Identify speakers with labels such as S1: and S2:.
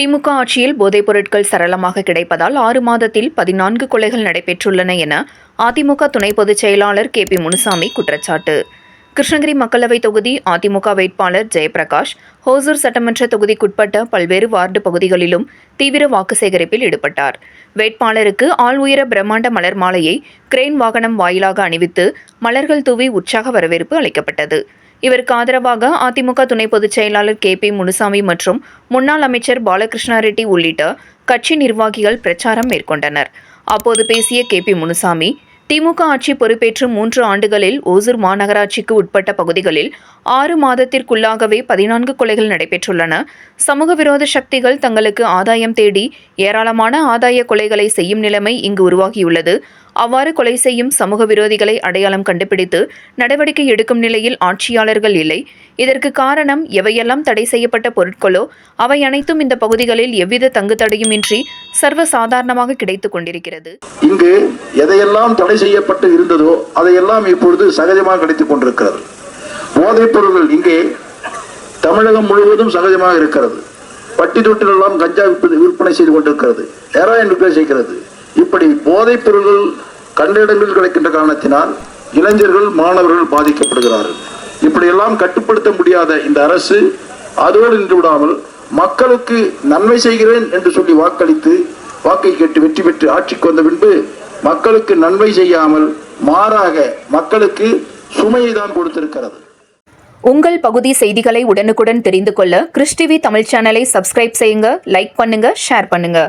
S1: திமுக ஆட்சியில் போதைப் பொருட்கள் சரளமாக கிடைப்பதால் ஆறு மாதத்தில் பதினான்கு கொலைகள் நடைபெற்றுள்ளன என அதிமுக துணை பொதுச் செயலாளர் கே பி முனுசாமி குற்றச்சாட்டு. கிருஷ்ணகிரி மக்களவைத் தொகுதி அதிமுக வேட்பாளர் ஜெயபிரகாஷ் ஹோசூர் சட்டமன்ற தொகுதிக்குட்பட்ட பல்வேறு வார்டு பகுதிகளிலும் தீவிர வாக்கு சேகரிப்பில் ஈடுபட்டார். வேட்பாளருக்கு ஆள் உயர பிரம்மாண்ட மலர் மாலையை கிரேன் வாகனம் வாயிலாக அணிவித்து மலர்கள் தூவி உற்சாக வரவேற்பு அளிக்கப்பட்டது. இவருக்கு ஆதரவாக அதிமுக துணை பொதுச் செயலாளர் கே பி முனுசாமி மற்றும் முன்னாள் அமைச்சர் பாலகிருஷ்ணா ரெட்டி உள்ளிட்ட கட்சி நிர்வாகிகள் பிரச்சாரம் மேற்கொண்டனர். அப்போது பேசிய கே பி முனுசாமி திமுக ஆட்சி பொறுப்பேற்று மூன்று ஆண்டுகளில் ஓசூர் மாநகராட்சிக்கு உட்பட்ட பகுதிகளில் ஆறு மாதத்திற்குள்ளாகவே பதினான்கு கொலைகள் நடைபெற்றுள்ளன. சமூக விரோத சக்திகள் தங்களுக்கு ஆதாயம் தேடி ஏராளமான ஆதாய கொலைகளை செய்யும் நிலைமை இங்கு உருவாகியுள்ளது. அவ்வாறு கொலை செய்யும் சமூக விரோதிகளை அடையாளம் கண்டுபிடித்து நடவடிக்கை எடுக்கும் நிலையில் ஆட்சியாளர்கள் இல்லை. இதற்கு காரணம் எவையெல்லாம் தடை செய்யப்பட்ட பொருட்களோ அவை அனைத்தும் இந்த பகுதிகளில் எவ்வித தங்கு தடையுமின்றி சர்வசாதாரணமாக கிடைத்துக் கொண்டிருக்கிறது.
S2: இங்கு எதையெல்லாம் தடை செய்யப்பட்டு இருந்ததோ அதையெல்லாம் இப்பொழுது சகஜமாக கிடைத்துக் கொண்டிருக்கிறது. போதைப் பொருள்கள் இங்கே தமிழகம் முழுவதும் சகஜமாக இருக்கிறது. பட்டி தொட்டிலெல்லாம் கஞ்சா விற்பனை- விற்பனை செய்து கொண்டிருக்கிறது. ஹெராயின் விற்பனை செய்கிறது. இப்படி போதைப் பொருள்கள் கண்ட இடங்களில் கிடைக்கின்ற காரணத்தினால் இளைஞர்கள் மாணவர்கள் பாதிக்கப்படுகிறார்கள். இப்படியெல்லாம் கட்டுப்படுத்த முடியாத இந்த அரசு அதோடு நின்று விடாமல் மக்களுக்கு நன்மை செய்கிறேன் என்று சொல்லி வாக்களித்து வாக்கை கேட்டு வெற்றி பெற்று ஆட்சிக்கு வந்த பின்பு மக்களுக்கு நன்மை செய்யாமல் மாறாக மக்களுக்கு சுமையை தான் கொடுத்திருக்கிறது.
S1: உங்கள் பகுதி செய்திகளை உடனுக்குடன் தெரிந்து கொள்ள கிறிஸ்டிவி தமிழ் சேனலை சப்ஸ்கிரைப் செய்யுங்க லைக் பண்ணுங்க ஷேர் பண்ணுங்க.